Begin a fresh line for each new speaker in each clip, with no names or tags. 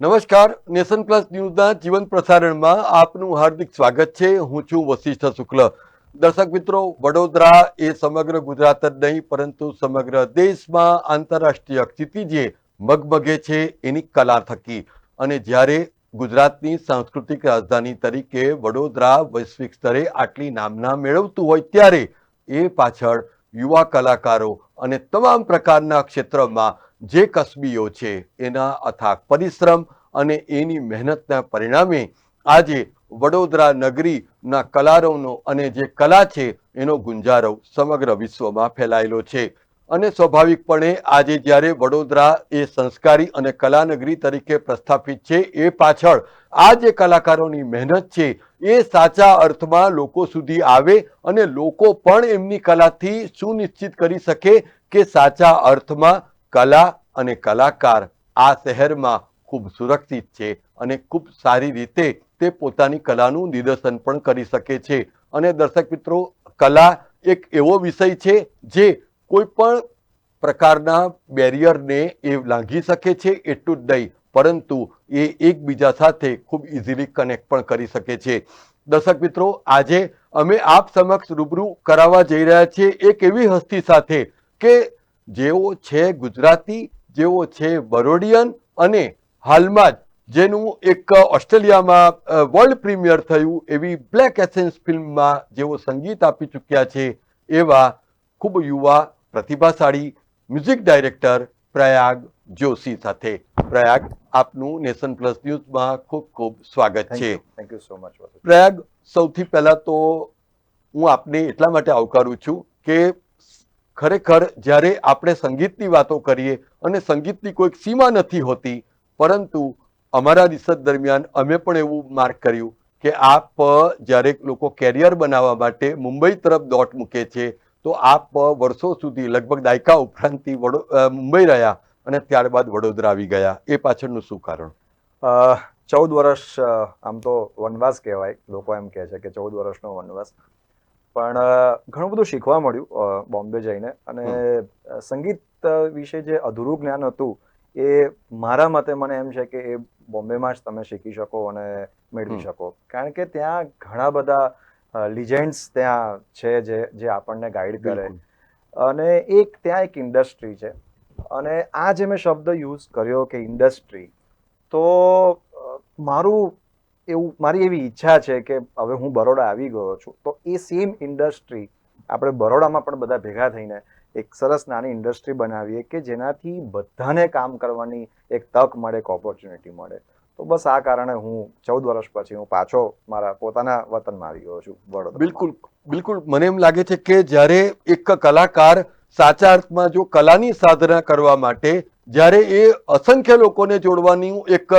નમસ્કાર, nation plus ન્યૂઝના જીવન પ્રસારણમાં આપનું હાર્દિક સ્વાગત છે. હું છું વશિષ્ઠ શુક્લ. દર્શક મિત્રો, વડોદરા એ સમગ્ર ગુજરાત જ નહીં, પરંતુ સમગ્ર દેશમાં આંતરરાષ્ટ્રીય ક્ષિતિજે મગમગે છે એની કલા થકી. અને જ્યારે ગુજરાતની સાંસ્કૃતિક રાજધાની તરીકે વડોદરા વૈશ્વિક સ્તરે આટલી નામના મેળવતું હોય ત્યારે એ પાછળ યુવા કલાકારો અને તમામ પ્રકારના ક્ષેત્રમાં જે કસબીઓ છે, એના અથાગ પરિશ્રમ અને એની મહેનતના પરિણામે આજે વડોદરા નગરીના કલારોનો અને જે કલા છે, એનો ગુંજારવ સમગ્ર વિશ્વમાં ફેલાયેલો છે. અને સ્વાભાવિકપણે આજે જ્યારે વડોદરા એ સંસ્કારી અને કલાનગરી તરીકે પ્રસ્થાપિત છે, એ પાછળ આ જે કલાકારોની મહેનત છે, એ સાચા અર્થમાં લોકો સુધી આવે અને લોકો પણ એમની કલાથી સુનિશ્ચિત કરી શકે કે સાચા અર્થમાં કલા અને કલાકાર આ શહેરમાં ખૂબ સુરક્ષિત છે અને ખૂબ સારી રીતે તે પોતાની કલાનું નિદર્શન પણ કરી શકે છે. અને દર્શક મિત્રો, કલા એક એવો વિષય છે જે કોઈ પણ પ્રકારના બેરિયરને એ લાંઘી શકે છે એટલું જ નહીં, પરંતુ એ એકબીજા સાથે ખૂબ ઇઝીલી કનેક્ટ પણ કરી શકે છે. દર્શક મિત્રો, આજે અમે આપ સમક્ષ રૂબરૂ કરાવવા જઈ રહ્યા છીએ એક એવી હસ્તી સાથે કે જેઓ છે ગુજરાતી જેઓ છે બરોડિયન અને હાલમાં જ જેનું એક ઓસ્ટ્રેલિયામાં વર્લ્ડ પ્રીમિયર થયું એવી બ્લેક એસેન્સ ફિલ્મમાં જેઓ સંગીત આપી ચૂક્યા છે એવા ખૂબ યુવા પ્રતિભાશાળી મ્યુઝિક ડાયરેક્ટર પ્રયાગ જોશી સાથે. પ્રયાગ આપનું નેશન પ્લસ ન્યૂઝમાં ખૂબ ખૂબ સ્વાગત છે.
Thank you so much
Prayag સૌથી પહેલાં તો હું આપને એટલા માટે આવકારું છું કે ખરેખર જ્યારે આપણે સંગીતની વાતો કરીએ અને સંગીતની કોઈક સીમા નથી હોતી, પરંતુ અમારા રિસર્ચ દરમિયાન અમે પણ એવું માર્ક કર્યું કે આપ, જ્યારે લોકો કેરિયર બનાવવા માટે મુંબઈ તરફ દોટ મૂકે છે, તો આપ વર્ષો સુધી લગભગ દાયકા ઉપરાંતથી વડો મુંબઈ રહ્યા અને ત્યારબાદ વડોદરા આવી ગયા. એ પાછળનું શું કારણ?
ચૌદ વર્ષ આમ તો વનવાસ કહેવાય. લોકો એમ કહે છે કે ચૌદ વર્ષનો વનવાસ. પણ ઘણું બધું શીખવા મળ્યું બોમ્બે જઈને. અને સંગીત વિશે જે અધૂરું જ્ઞાન હતું એ મારા મતે મને એમ છે કે એ બોમ્બેમાં જ તમે શીખી શકો અને મેળવી શકો. કારણ કે ત્યાં ઘણા બધા લિજેન્ડ્સ ત્યાં છે જે જે આપણને ગાઈડ કરે. અને એક ત્યાં એક ઇન્ડસ્ટ્રી છે. અને આ જે મેં શબ્દ યુઝ કર્યો કે ઇન્ડસ્ટ્રી તો મારું એવું મારી એવી ઈચ્છા છે કે હવે હું બરોડા આવી ગયો છું. તો એ સેમ ઇન્ડસ્ટ્રી આપણે બરોડામાં પણ બધા ભેગા થઈને એક સરસ નાની ઇન્ડસ્ટ્રી બનાવીએ કે જેનાથી બધાને કામ કરવાની એક તક મળે, એક ઓપોર્ચ્યુનિટી મળે. તો બસ આ કારણે હું ચૌદ વર્ષ પછી હું પાછો મારા પોતાના વતનમાં આવી ગયો છું વડોદરા
બિલકુલ બિલકુલ. મને એમ લાગે છે કે જ્યારે એક કલાકાર સાચા અર્થમાં જો કલાની સાધના કરવા માટે જ્યારે એ અસંખ્ય લોકોને જોડવાની એક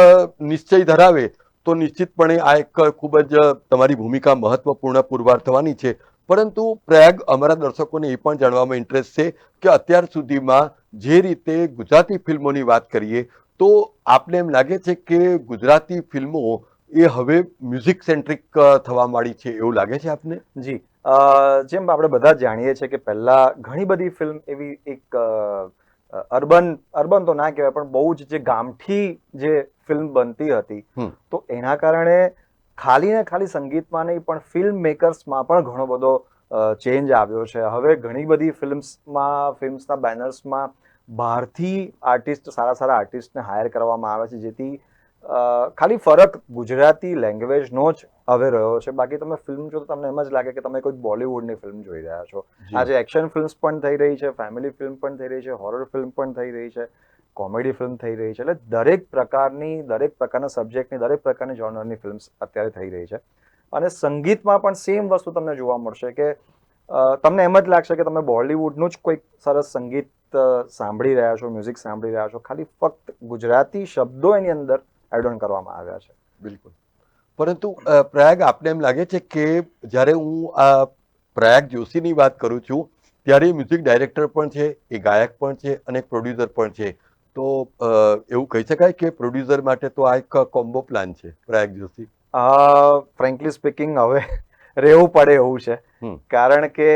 નિશ્ચય ધરાવે તો નિશ્ચિતપણે આ એક ખૂબ જ તમારી ભૂમિકા મહત્વપૂર્ણ પુરવાર થવાની છે. પરંતુ પ્રયાગ અમારા દર્શકોને એ પણ જાણવામાં ઇન્ટરેસ્ટ છે કે અત્યાર સુધીમાં જે રીતે ગુજરાતી ફિલ્મોની વાત કરીએ, તો આપને એમ લાગે છે કે ગુજરાતી ફિલ્મો એ હવે મ્યુઝિક સેન્ટ્રિક થવા માંડી છે એવું લાગે છે આપને?
જી. જેમ આપણે બધા જાણીએ છીએ કે પહેલાં ઘણી બધી ફિલ્મ એવી એક અર્બન અર્બન તો ના કહેવાય પણ બહુ જ જે ગામઠી જે ફિલ્મ બનતી હતી તો એના કારણે ખાલી ને ખાલી સંગીતમાં નહીં પણ ફિલ્મ મેકર્સમાં પણ ઘણો બધો ચેન્જ આવ્યો છે. હવે ઘણી બધી ફિલ્મ્સમાં ફિલ્મ્સના બેનર્સમાં બહારથી આર્ટિસ્ટ સારા સારા આર્ટિસ્ટને હાયર કરવામાં આવે છે જેથી ખાલી ફરક ગુજરાતી લેંગ્વેજનો જ હવે રહ્યો છે. બાકી તમે ફિલ્મ જો તો તમને એમ જ લાગે કે તમે કોઈ બોલિવૂડની ફિલ્મ જોઈ રહ્યા છો. આજે એક્શન ફિલ્મ્સ પણ થઈ રહી છે ફેમિલી ફિલ્મ પણ થઈ રહી છે હોરર ફિલ્મ પણ થઈ રહી છે કોમેડી ફિલ્મ થઈ રહી છે. એટલે દરેક પ્રકારની દરેક પ્રકારના સબ્જેક્ટની દરેક પ્રકારની જોનરની ફિલ્મ્સ અત્યારે થઈ રહી છે. અને સંગીતમાં પણ સેમ વસ્તુ તમને જોવા મળશે કે તમને એમ જ લાગશે કે તમે બોલિવૂડનું જ કોઈક સરસ સંગીત સાંભળી રહ્યા છો મ્યુઝિક સાંભળી રહ્યા છો. ખાલી ફક્ત ગુજરાતી શબ્દો એની અંદર એડ ઓન કરવામાં આવ્યા છે.
બિલકુલ. પરંતુ પ્રયાગ આપને એમ લાગે છે કે જ્યારે હું આ પ્રયાગ જોશીની વાત કરું છું ત્યારે મ્યુઝિક ડાયરેક્ટર પણ છે એ ગાયક પણ છે અને પ્રોડ્યુસર પણ છે. તો એવું કહી શકાય કે પ્રોડ્યુસર માટે તો આ એક કોમ્બો પ્લાન છે પ્રયાગ જોશી?
ફ્રેન્કલી સ્પીકિંગ હવે રહેવું પડે એવું છે. કારણ કે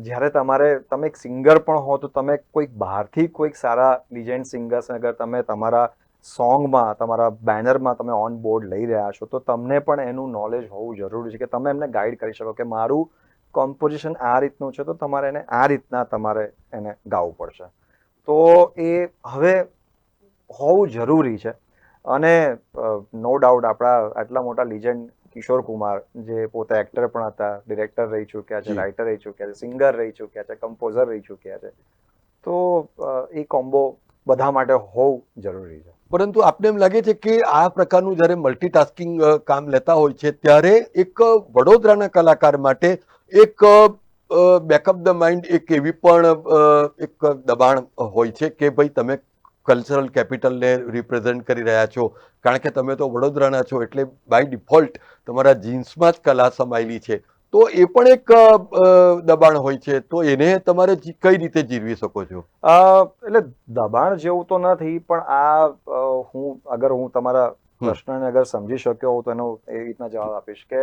જ્યારે તમારે તમે એક સિંગર પણ હો તો તમે કોઈક બહારથી કોઈક સારા લિજેન્ડ સિંગર્સ અગર તમે તમારા સોંગમાં તમારા બેનરમાં તમે ઓન બોર્ડ લઈ રહ્યા છો તો તમને પણ એનું નોલેજ હોવું જરૂરી છે કે તમે એમને ગાઈડ કરી શકો કે મારું કોમ્પોઝિશન આ રીતનું છે તો તમારે એને આ રીતના તમારે એને ગાવું પડશે. તો એ હવે હોવું જરૂરી છે. અને નો ડાઉટ આપણા આટલા મોટા લિજન્ડ કિશોર કુમાર જે પોતે એક્ટર પણ હતા ડિરેક્ટર રહી ચૂક્યા છે રાઇટર રહી ચૂક્યા છે સિંગર રહી ચૂક્યા છે કમ્પોઝર રહી ચૂક્યા છે. તો એ કોમ્બો બધા માટે હોવું જરૂરી છે.
પરંતુ આપને એમ લાગે છે કે આ પ્રકારનું જ્યારે મલ્ટીટાસ્કિંગ કામ લેતા હોય છે, ત્યારે એક વડોદરાના કલાકાર માટે એક બેકઅપ ધ માઇન્ડ એક એવી પણ એક દબાણ હોય છે કે ભાઈ તમે કલ્ચરલ કેપિટલને રિપ્રેઝેન્ટ કરી રહ્યા છો. કારણ કે તમે તો વડોદરાના છો એટલે બાય ડિફોલ્ટ તમારા જીન્સમાં જ કલા સમાયેલી છે. તો એ પણ એક દબાણ હોય છે. તો એને તમારે કઈ રીતે જીરવી શકો છો?
અ, એટલે દબાણ જેવું તો નથી પણ આ હું અગર હું તમારા પ્રશ્નને અગર સમજી શક્યો હોઉં તો એનો એ રીતના જવાબ આપીશ કે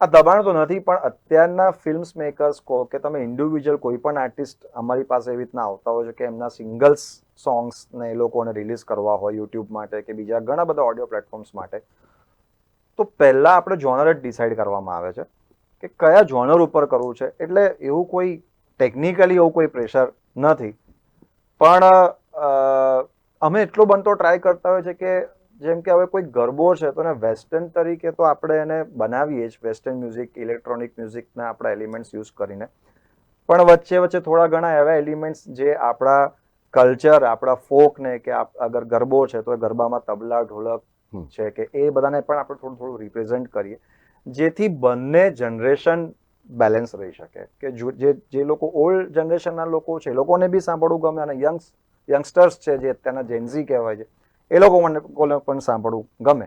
આ દબાણ તો નથી પણ અત્યારના ફિલ્મ્સ મેકર્સ કહો કે તમે ઇન્ડિવિજ્યુઅલ કોઈ પણ આર્ટિસ્ટ અમારી પાસે એવી રીતના આવતા હોય છે કે એમના સિંગલ્સ સોંગ્સ ને એ લોકોને રિલીઝ કરવા હોય યુટ્યુબ માટે કે બીજા ઘણા બધા ઓડિયો પ્લેટફોર્મ્સ માટે તો પહેલા આપણે જોનર જ ડિસાઇડ કરવામાં આવે છે. કે કયા જોનર ઉપર કરવું છે? એટલે એવું કોઈ ટેકનિકલી એવું કોઈ પ્રેશર નથી. પણ અમે એટલો બનતો ટ્રાય કરતા હોય છે કે જેમ કે હવે કોઈ ગરબો છે તો એને વેસ્ટર્ન તરીકે તો આપણે એને બનાવીએ જ. વેસ્ટર્ન મ્યુઝિક ઇલેક્ટ્રોનિક મ્યુઝિકના આપણા એલિમેન્ટ્સ યુઝ કરીને. પણ વચ્ચે વચ્ચે થોડા ઘણા એવા એલિમેન્ટ્સ જે આપણા કલ્ચર આપણા ફોકને કે અગર ગરબો છે તો એ ગરબામાં તબલા ઢોલક છે કે એ બધાને પણ આપણે થોડું થોડું રિપ્રેઝેન્ટ કરીએ. જેથી બંને જનરેશન બેલેન્સ રહી શકે. કે જે જે લોકો ઓલ્ડ જનરેશનના લોકો છે, એ લોકોને બી સાંભળવું ગમે અને યંગ્સ યંગસ્ટર્સ છે જે અત્યારના જેન્ઝી કહેવાય છે, એ લોકો મને પણ સાંભળવું ગમે.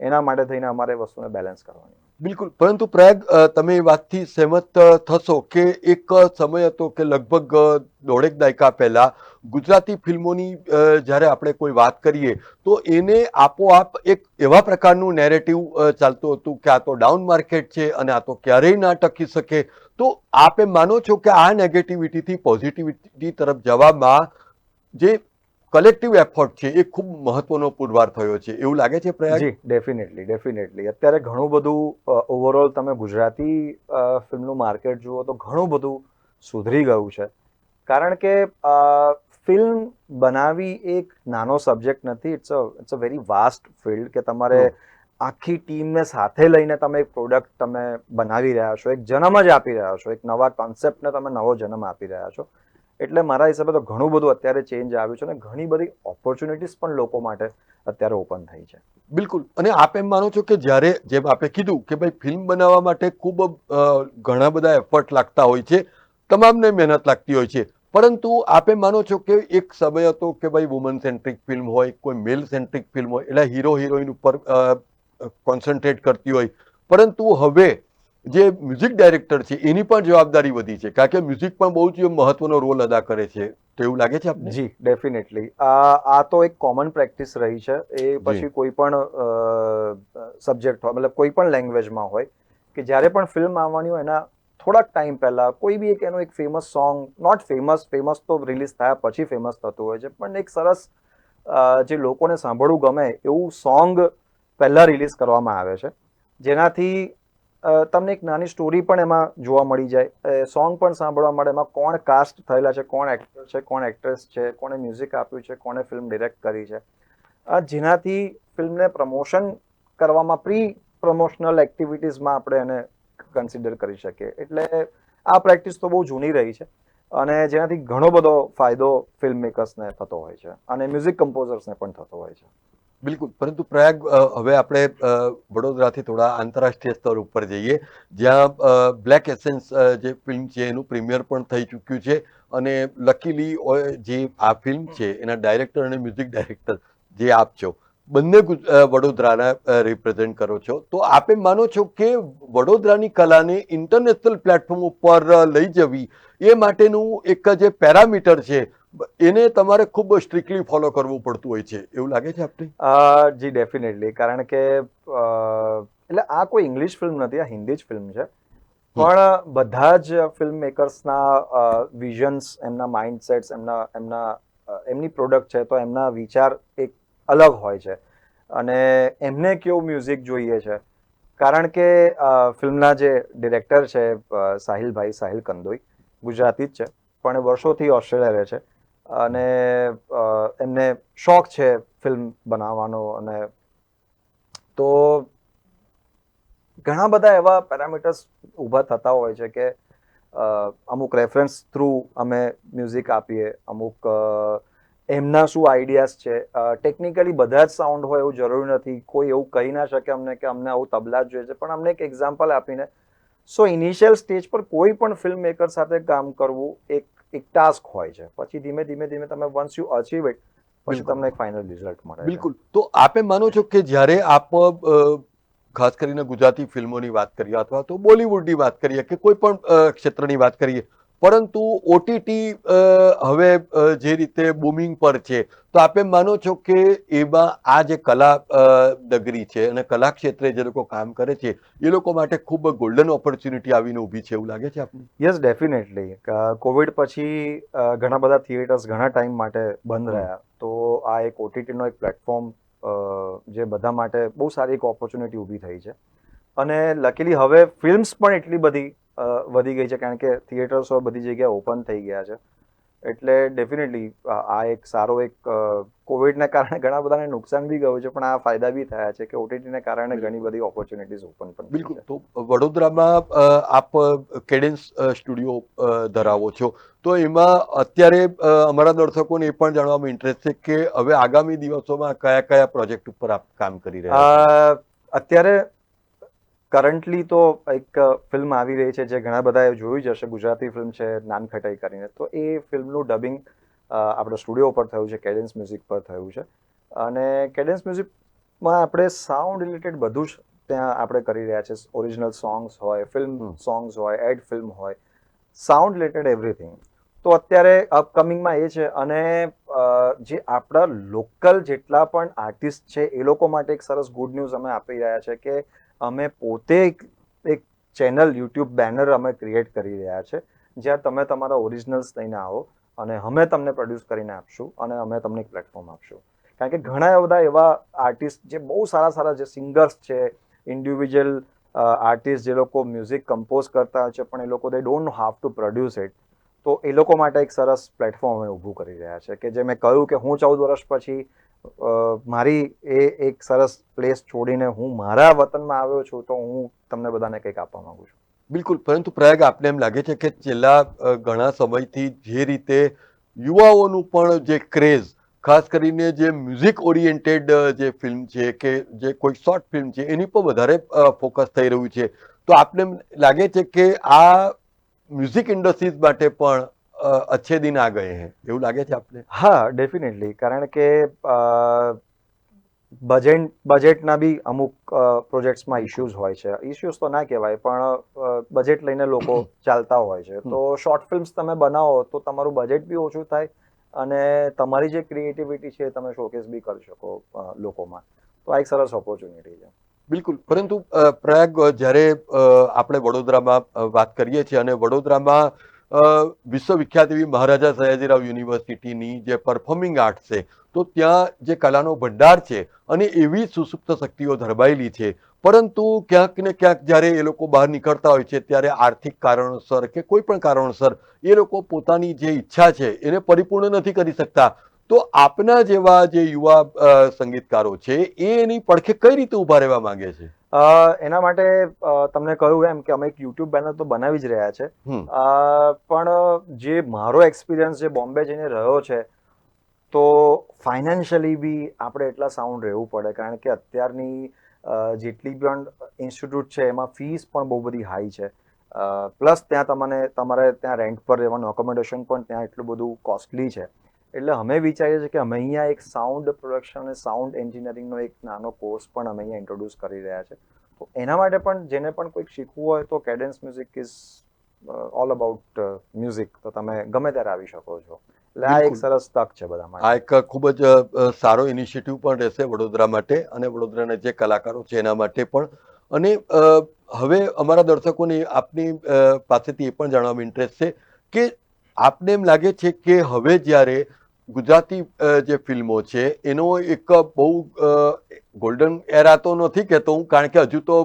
એના માટે થઈને અમારે વસ્તુને બેલેન્સ કરવાની.
બિલકુલ. પરંતુ પ્રયાગ તમે એ વાતથી સહેમત થશો કે એક સમય હતો કે લગભગ દોઢેક દાયકા પહેલા ગુજરાતી ફિલ્મોની જ્યારે આપણે કોઈ વાત કરીએ, તો એને આપોઆપ એક એવા પ્રકારનું નેરેટિવ ચાલતું હતું કે આ તો ડાઉન માર્કેટ છે અને આ તો ક્યારેય ના ટકી શકે. તો આપે માનો છો કે આ નેગેટિવિટીથી પોઝિટિવિટી તરફ જવામાં જે કલેક્ટિવ એફર્ટ છે એ ખૂબ મહત્વનો પુરવાર થયો છે. એવું લાગે છે પ્રયાગ?
જી ડેફિનેટલી ડેફિનેટલી અત્યારે ઘણું બધું ઓવરઓલ તમે ગુજરાતી ફિલ્મનું માર્કેટ જુઓ તો ઘણું બધું સુધરી ગયું છે. કારણ કે ફિલ્મ બનાવી એક નાનો સબ્જેક્ટ નથી it's a it's a very vast field કે તમારે આખી ટીમને સાથે લઈને તમે એક પ્રોડક્ટ તમે બનાવી રહ્યા છો એક જન્મ જ આપી રહ્યા છો એક નવા કોન્સેપ્ટને તમે નવો જન્મ આપી રહ્યા છો. એટલે મારા હિસાબે તો ઘણું બધું અત્યારે ચેન્જ આવ્યું છે અને ઘણી બધી ઓપોર્ચ્યુનિટીઝ પણ લોકો માટે અત્યારે ઓપન થઈ છે.
બિલકુલ. અને આપ એમ માનો છો કે જ્યારે જેમ આપે કીધું કે ભાઈ ફિલ્મ બનાવવા માટે ખૂબ ઘણા બધા એફર્ટ લાગતા હોય છે, તમામને મહેનત લાગતી હોય છે. પરંતુ આપે માનો છો કે એક સમય હતો કે ભાઈ વુમન સેન્ટ્રિક ફિલ્મ હોય, કોઈ મેલ સેન્ટ્રિક ફિલ્મ હોય, એટલે હીરો હિરોઈન ઉપર કોન્સન્ટ્રેટ કરતી હોય. પરંતુ હવે જે મ્યુઝિક ડાયરેક્ટર છે એની પણ જવાબદારી વધી છે. કારણ કે મ્યુઝિક પણ બહુ જ મહત્વનો રોલ અદા કરે છે. તો એવું લાગે છે આપને?
જી ડેફિનેટલી આ આ તો એક કોમન પ્રેક્ટિસ રહી છે. એ પછી કોઈ પણ સબ્જેક્ટ હોય મતલબ કોઈ પણ લેંગ્વેજમાં હોય કે જ્યારે પણ ફિલ્મ આવવાની હોય એના થોડાક ટાઈમ પહેલા કોઈ બી એક એનો એક famous song not famous famous તો રિલીઝ થયા પછી ફેમસ થતું હોય છે પણ એક સરસ જે લોકોને સાંભળવું ગમે એવું સોંગ પહેલાં રિલીઝ કરવામાં આવે છે. જેનાથી તમને એક નાની સ્ટોરી પણ એમાં જોવા મળી જાય. સોંગ પણ સાંભળવા મળે. એમાં કોણ કાસ્ટ થયેલા છે, કોણ એક્ટર છે, કોણ એક્ટ્રેસ છે, કોણે મ્યુઝિક આપ્યું છે, કોણે ફિલ્મ ડિરેક્ટ કરી છે. આ જેનાથી ફિલ્મને પ્રમોશન કરવામાં પ્રી પ્રમોશનલ એક્ટિવિટીઝમાં આપણે એને કન્સિડર કરી શકીએ. એટલે આ પ્રેક્ટિસ તો બહુ જૂની રહી છે અને જેનાથી ઘણો બધો ફાયદો ફિલ્મ મેકર્સને થતો હોય છે અને મ્યુઝિક કમ્પોઝર્સને પણ થતો હોય છે.
બિલકુલ. પરંતુ પ્રયાગ હવે આપણે વડોદરાથી થોડા આંતરરાષ્ટ્રીય સ્તર ઉપર જઈએ, જ્યાં બ્લેક એસેન્સ જે ફિલ્મ છે, એનું પ્રીમિયર પણ થઈ ચૂક્યું છે. અને લકીલી જે આ ફિલ્મ છે, એના ડાયરેક્ટર અને મ્યુઝિક ડાયરેક્ટર જે આપ છો, બંને વડોદરાના રિપ્રેઝેન્ટ કરો છો. તો આપે માનો છો કે વડોદરાની કલાને ઇન્ટરનેશનલ પ્લેટફોર્મ ઉપર લઈ જવી એ માટેનું એક જે પેરામીટર છે એને તમારે ખૂબ સ્ટ્રિક્ટલી ફોલો કરવું પડતું હોય છે. એવું લાગે છે આપને?
જી ડેફિનેટલી. કારણ કે એટલે આ કોઈ ઇંગ્લિશ ફિલ્મ નથી આ હિન્દી જ ફિલ્મ છે. પણ બધા જ ફિલ્મ મેકર્સના વિઝન્સ એમના માઇન્ડસેટ્સ એમના એમના એમની પ્રોડક્ટ છે તો એમના વિચાર એક અલગ હોય છે. અને એમને કેવું મ્યુઝિક જોઈએ છે? કારણ કે ફિલ્મના જે ડિરેક્ટર છે સાહિલભાઈ સાહિલ કંદોઈ ગુજરાતી જ છે. પણ એ વર્ષોથી ઓસ્ટ્રેલિયા રહે છે. અને એમને શોખ છે ફિલ્મ બનાવવાનો અને તો ઘણા બધા એવા પેરામીટર્સ ઊભા થતા હોય છે કે અમુક રેફરન્સ થ્રુ અમે મ્યુઝિક આપીએ, અમુક એમના શું આઈડિયાઝ છે. ટેકનિકલી બધા જ સાઉન્ડ હોય એવું જરૂરી નથી. કોઈ એવું કહી ના શકે અમને કે અમને આવું તબલા જ જોઈએ છે. પણ અમને એક એક્ઝામ્પલ આપીને સો ઇનિશિયલ સ્ટેજ પર કોઈ પણ ફિલ્મ મેકર સાથે કામ કરવું એક એક ટાસ્ક હોય છે. પછી ધીમે ધીમે ધીમે તમે વન્સ યુ અચીવ ઇટ પછી તમને એક ફાઇનલ રિઝલ્ટ મળે
બિલકુલ. તો આપે માનો છો કે જ્યારે આપ ખાસ કરીને ગુજરાતી ફિલ્મોની વાત કરીએ અથવા તો બોલિવૂડની વાત કરીએ કે કોઈ પણ ક્ષેત્રની વાત કરીએ પરંતુ ઓટીટી હવે જે રીતે બૂમિંગ પર છે તો આપે માનો છો કે એમાં આ જે કલા ડગરી નગરી છે અને કલા ક્ષેત્રે જે લોકો કામ કરે છે એ લોકો માટે ખૂબ ગોલ્ડન ઓપોર્ચ્યુનિટી આવીને ઊભી છે એવું લાગે છે આપને?
યસ ડેફિનેટલી કોવિડ પછી ઘણા બધા થિયેટર્સ ઘણા ટાઈમ માટે બંધ રહ્યા. તો આ એક ઓટીટીનો એક પ્લેટફોર્મ જે બધા માટે બહુ સારી એક ઓપોર્ચ્યુનિટી ઊભી થઈ છે. અને લકીલી હવે ફિલ્મ્સ પણ એટલી બધી વધી ગઈ છે કારણ કે થિયેટર્સો બધી જગ્યાએ ઓપન થઈ ગયા છે. એટલે ડેફિનેટલી આ એક સારો એક કોવિડને કારણે ઘણા બધાને નુકસાન બી ગયું છે પણ આ ફાયદા બી થયા છે કે ઓટીટીને કારણે ઘણી બધી ઓપોર્ચ્યુનિટીઝ ઓપન પણ
બિલકુલ. તો વડોદરામાં આપ કેડેન્સ સ્ટુડિયો ધરાવો છો. તો એમાં અત્યારે અમારા દર્શકોને એ પણ જાણવામાં ઇન્ટરેસ્ટ છે કે હવે આગામી દિવસોમાં કયા કયા પ્રોજેક્ટ ઉપર આપ કામ કરી રહ્યા
અત્યારે કરન્ટલી તો એક ફિલ્મ આવી રહી છે જે ઘણા બધાએ જોયું જ હશે. ગુજરાતી ફિલ્મ છે નાનખટાઈ કરીને. તો એ ફિલ્મનું ડબિંગ આપણે સ્ટુડિયો પર થયું છે કેડન્સ મ્યુઝિક પર થયું છે. અને કેડન્સ મ્યુઝિકમાં આપણે સાઉન્ડ રિલેટેડ બધું જ ત્યાં આપણે કરી રહ્યા છે. ઓરિજિનલ સોંગ્સ હોય ફિલ્મ સોંગ્સ હોય એડ ફિલ્મ હોય સાઉન્ડ રિલેટેડ એવરીથિંગ તો અત્યારે અપકમિંગમાં એ છે અને જે આપણા લોકલ જેટલા પણ આર્ટિસ્ટ છે એ લોકો માટે એક સરસ ગુડ ન્યૂઝ અમે આપી રહ્યા છે કે અમે પોતે એક એક ચેનલ, યુટ્યુબ બેનર અમે ક્રિએટ કરી રહ્યા છે. જ્યાં તમે તમારા ઓરિજિનલ્સ લઈને આવો અને અમે તમને પ્રોડ્યુસ કરીને આપશું અને અમે તમને એક પ્લેટફોર્મ આપશું. કારણ કે ઘણા બધા એવા આર્ટિસ્ટ જે બહુ સારા સારા જે સિંગર્સ છે ઇન્ડિવિજ્યુઅલ આર્ટિસ્ટ જે લોકો મ્યુઝિક કમ્પોઝ કરતા હોય છે, પણ એ લોકો they don't have to produce it તો એ લોકો માટે એક સરસ પ્લેટફોર્મ અમે ઊભું કરી રહ્યા છે કે જે મેં કહ્યું કે હું ચૌદ વર્ષ પછી મારી એ એક સરસ પ્લેસ છોડીને હું મારા વતનમાં આવ્યો છું તો હું તમને બધાને કંઈક આપવા માંગુ છું.
બિલકુલ, પરંતુ પ્રયાગ આપને એમ લાગે છે કે છેલ્લા ઘણા સમયથી જે રીતે યુવાઓનું પણ જે ક્રેઝ ખાસ કરીને જે મ્યુઝિક ઓરિએન્ટેડ જે ફિલ્મ છે કે જે કોઈ શોર્ટ ફિલ્મ છે, એની પર વધારે ફોકસ થઈ રહ્યું છે. તો આપને લાગે છે કે આ મ્યુઝિક ઇન્ડસ્ટ્રીઝ માટે પણ અચ્છે દિન આ ગયે હૈ. એવું લાગે છે આપને?
હા ડેફિનેટલી કારણ કે બજેટ બજેટના બી અમુક પ્રોજેક્ટ્સમાં ઇશ્યુઝ હોય છે. ઇશ્યુઝ તો ના કહેવાય પણ બજેટ લઈને લોકો ચાલતા હોય છે. તો શોર્ટ ફિલ્મ્સ તમે બનાવો તો તમારું બજેટ બી ઓછું થાય અને તમારી જે ક્રિએટિવિટી છે તમે શોકેસ બી કરી શકો લોકોમાં. તો આ એક સરસ ઓપોર્ચ્યુનિટી છે.
બિલકુલ. પરંતુ પ્રયાગ જ્યારે આપણે વડોદરામાં વાત કરીએ છીએ અને વડોદરામાં વિશ્વવિખ્યાત એવી મહારાજા સયાજીરાવ યુનિવર્સિટીની જે પરફોર્મિંગ આર્ટ છે, તો ત્યાં જે કલાનો ભંડાર છે અને એવી સુસુપ્ત શક્તિઓ ધરબાયેલી છે. પરંતુ ક્યાંક ને ક્યાંક જ્યારે એ લોકો બહાર નીકળતા હોય છે, ત્યારે આર્થિક કારણોસર કે કોઈ પણ કારણોસર એ લોકો પોતાની જે ઈચ્છા છે, એને પરિપૂર્ણ નથી કરી શકતા. તો આપના જેવા જે યુવા સંગીતકારો છે, એ એની પડખે કઈ રીતે ઊભા રહેવા માંગે છે?
એના માટે તમને કહ્યું એમ કે અમે એક યુટ્યુબ બેનર તો બનાવી જ રહ્યા છે. અ, પણ જે મારો એક્સપિરિયન્સ જે બોમ્બે જઈને રહ્યો છે તો ફાઇનાન્શિયલી બી આપણે એટલા સાઉન્ડ રહેવું પડે. કારણ કે અત્યારની જેટલી પણ ઇન્સ્ટિટ્યૂટ છે એમાં ફીસ પણ બહુ બધી હાઈ છે. પ્લસ ત્યાં તમને તમારે ત્યાં રેન્ટ પર રહેવાનું અકોમોડેશન પણ ત્યાં એટલું બધું કોસ્ટલી છે. એટલે અમે વિચારીએ છીએ કે અમે અહીંયા એક સાઉન્ડ પ્રોડક્શન અને સાઉન્ડ એન્જિનિયરિંગનો એક નાનો કોર્સ પણ અમે અહીંયા ઇન્ટ્રોડ્યુસ કરી રહ્યા છે. તો એના માટે પણ જેને પણ કોઈક શીખવું હોય તો cadence music is all about music તો તમે ગમે ત્યારે આવી શકો છો. એટલે આ એક સરસ તક છે બધા
આ એક ખૂબ જ સારો ઇનિશિયેટિવ પણ રહેશે વડોદરા માટે અને વડોદરાના જે કલાકારો છે એના માટે પણ. અને હવે અમારા દર્શકોને આપની પાસેથી એ પણ જાણવામાં ઇન્ટરેસ્ટ છે કે આપને એમ લાગે છે કે હવે જ્યારે ગુજરાતી જે ફિલ્મો છે, એનો એક બહુ ગોલ્ડન એરા તો નથી કહેતો હું, કારણ કે હજુ તો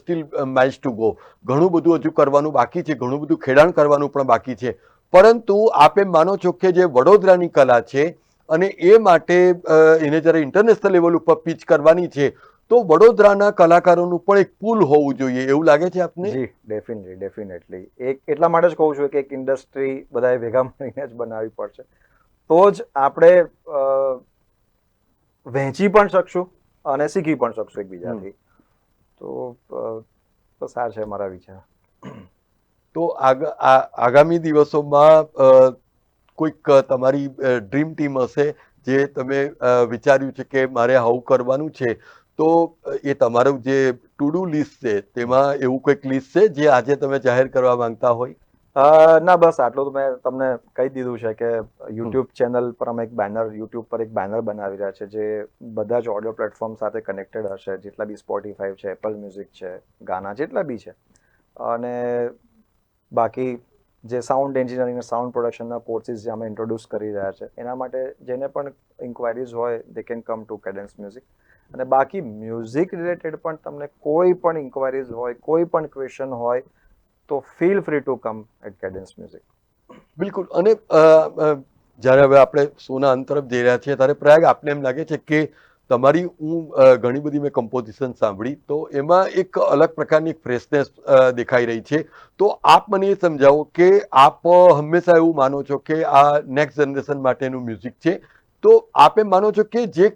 સ્ટીલ માઇલ્સ ટુ ગો ઘણું બધું હજુ કરવાનું બાકી છે, ઘણું બધું ખેડાણ કરવાનું પણ બાકી છે. પરંતુ આપે માનો છો કે જે વડોદરાની કલા છે, અને એ માટે એને જ્યારે ઇન્ટરનેશનલ લેવલ ઉપર પીચ કરવાની છે, તો વડોદરાના કલાકારોનું પણ એક પુલ હોવું જોઈએ. એવું લાગે છે આપને?
જી ડેફિનેટલી ડેફિનેટલી એક એટલા માટે જ કહું છું કે એક ઇન્ડસ્ટ્રી બધાએ ભેગા મળીને જ બનાવવી પડશે. તો જ આપણે વહેંચી પણ શકશું અને શીખી પણ શકશું એકબીજાથી. તો સાર છે મારા વિચાર.
તો આગામી દિવસોમાં કોઈક તમારી ડ્રીમ ટીમ હશે જે તમે વિચાર્યું છે કે મારે આવું કરવાનું છે તો એ તમારું જે ટુ ડુ લિસ્ટ છે તેમાં એવું કંઈક લિસ્ટ છે જે આજે તમે જાહેર કરવા માંગતા હોય?
ના, બસ આટલું તો મેં તમને કહી દીધું છે કે યુટ્યુબ ચેનલ પર અમે એક બેનર યુટ્યુબ પર એક બેનર બનાવી રહ્યા છે જે બધા જ ઓડિયો પ્લેટફોર્મ સાથે કનેક્ટેડ હશે. જેટલા બી સ્પોટીફાઈ છે એપલ મ્યુઝિક છે, ગાના જેટલા બી છે. અને બાકી જે સાઉન્ડ એન્જિનિયરિંગ સાઉન્ડ પ્રોડક્શનના કોર્સિસ જે અમે ઇન્ટ્રોડ્યુસ કરી રહ્યા છે, એના માટે જેને પણ ઇન્ક્વાયરીઝ હોય they can come to cadence music અને બાકી મ્યુઝિક રિલેટેડ પણ તમને કોઈ પણ ઇન્ક્વાયરીઝ હોય, કોઈ પણ ક્વેશ્ચન હોય તો feel free to come at cadence music
બિલકુલ. અને જ્યારે હવે આપણે સોના અંત તરફ જઈ રહ્યા છીએ, ત્યારે પ્રયાગ, આપને એમ લાગે છે કે તમારી હું ઘણી બધી મેં કમ્પોઝિશન સાંભળી, તો એમાં એક અલગ પ્રકારની ફ્રેશનેસ દેખાઈ રહી છે. તો આપ મને એ સમજાવો કે આપ હંમેશા એવું માનો છો કે આ નેક્સ્ટ જનરેશન માટેનું મ્યુઝિક છે. તો આપ એમ માનો છો કે જે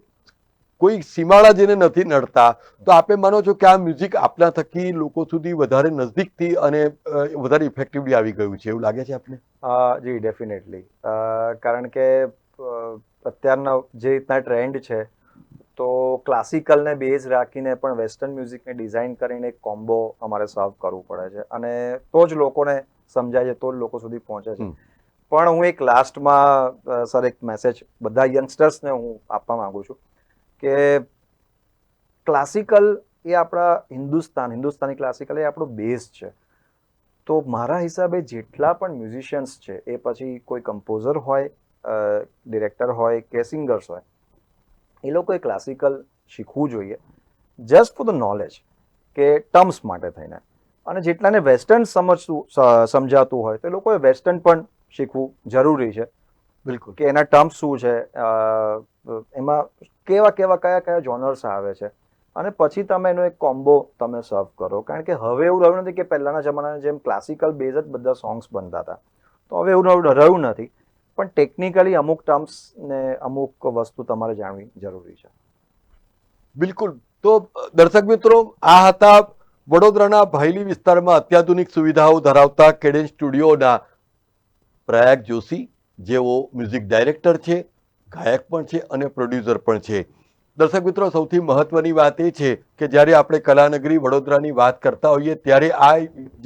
કોઈ સીમાડા જેને નથી નડતા તો આપે માનો છો કે આ મ્યુઝિક આપના થકી લોકો સુધી વધારે નજદીકથી અને વધારે ઇફેક્ટિવલી આવી ગયું છે. એવું લાગે છે આપને?
જી ડેફિનેટલી કારણ કે અત્યારના જે રીતના ટ્રેન્ડ છે તો ક્લાસિકલને બેઝ રાખીને પણ વેસ્ટર્ન મ્યુઝિકને ડિઝાઇન કરીને એક કોમ્બો અમારે સર્વ કરવું પડે છે. અને તો જ લોકોને સમજાય છે તો જ લોકો સુધી પહોંચે છે. પણ હું એક લાસ્ટમાં સર એક મેસેજ બધા યંગસ્ટર્સને હું આપવા માંગુ છું. કે ક્લાસિકલ એ આપણા હિન્દુસ્તાન હિન્દુસ્તાની ક્લાસિકલ એ આપણો બેઝ છે. તો મારા હિસાબે જેટલા પણ મ્યુઝિશિયન્સ છે એ પછી કોઈ કમ્પોઝર હોય ડિરેક્ટર હોય કે સિંગર્સ હોય એ લોકોએ ક્લાસિકલ શીખવું જોઈએ જસ્ટ ફોર ધ નોલેજ કે ટર્મ્સ માટે થઈને. અને જેટલાને વેસ્ટર્ન સમજતું સમજાતું હોય તો એ લોકોએ વેસ્ટર્ન પણ શીખવું જરૂરી છે.
બિલકુલ.
કે એના ટર્મ્સ શું છે એમાં કેવા કેવા કયા કયા જોનર્સ આવે છે. અને પછી તમે એનો એક કોમ્બો તમે સર્વ કરો. કારણ કે હવે એવું રહ્યું નથી કે પહેલાના જમાનાની જેમ ક્લાસિકલ બેઝ જ બધા સોંગ્સ બનતા હતા. તો હવે એવું રહ્યું- નથી. પણ ટેકનિકલી અમુક ટર્મ્સ ને અમુક વસ્તુ તમારે જાણવી જરૂરી છે.
બિલકુલ. તો, દર્શક મિત્રો, આ હતા વડોદરાના ભાયલી વિસ્તારમાં અત્યાધુનિક સુવિધાઓ ધરાવતા કેડેન સ્ટુડિયોના પ્રયાગ જોશી, જેઓ મ્યુઝિક ડાયરેક્ટર છે. ગાયક પણ છે અને પ્રોડ્યુસર પણ છે. દર્શક મિત્રો, સૌથી મહત્વની વાત એ છે કે જ્યારે આપણે કલાનગરી વડોદરાની વાત કરતા હોઈએ ત્યારે આ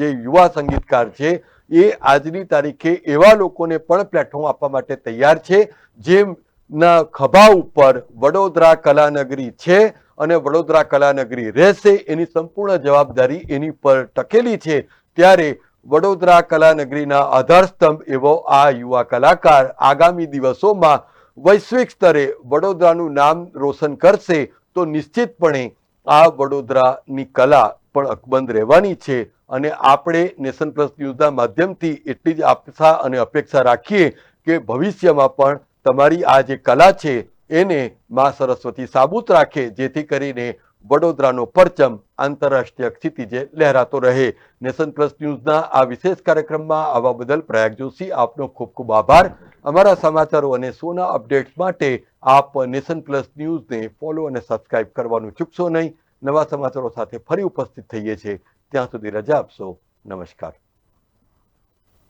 જે યુવા સંગીતકાર છે એ આજની તારીખે એવા લોકોને પણ પ્લેટફોર્મ આપવા માટે તૈયાર છે, જેમના ખભા ઉપર વડોદરા કલાનગરી છે અને વડોદરા કલાનગરી રહેશે, એની સંપૂર્ણ જવાબદારી એની પર ટકેલી છે, ત્યારે વડોદરા કલાનગરીના આધારસ્તંભ એવો આ યુવા કલાકાર આગામી દિવસોમાં વૈશ્વિક સ્તરે વડોદરાનું નામ રોશન કરશે, તો નિશ્ચિતપણે આ વડોદરાની કલા પણ અકબંધ રહેવાની છે અને આપણે નેશન પ્લસ ન્યૂઝના માધ્યમથી એટલી જ આશા અને અપેક્ષા રાખીએ કે ભવિષ્યમાં પણ તમારી આ જે કલા છે, એને મા સરસ્વતી સાબુત રાખે, જેથી કરીને વડોદરાનો પરચમ આંતરરાષ્ટ્રીય ક્ષિતિજે લહેરાતો રહે. નેશન પ્લસ ન્યૂઝના આ વિશેષ કાર્યક્રમમાં આવવા બદલ પ્રયાગ જોશી, આપનો ખૂબ ખૂબ આભાર. અમારા સમાચારો અને શોના અપડેટ્સ માટે આપ નેશન પ્લસ ન્યૂઝને ફોલો અને સબસ્ક્રાઇબ કરવાનું ચૂકશો નહીં. નવા સમાચારો સાથે ફરી ઉપસ્થિત થઈએ છીએ. ત્યાં સુધી રજા આપશો. નમસ્કાર.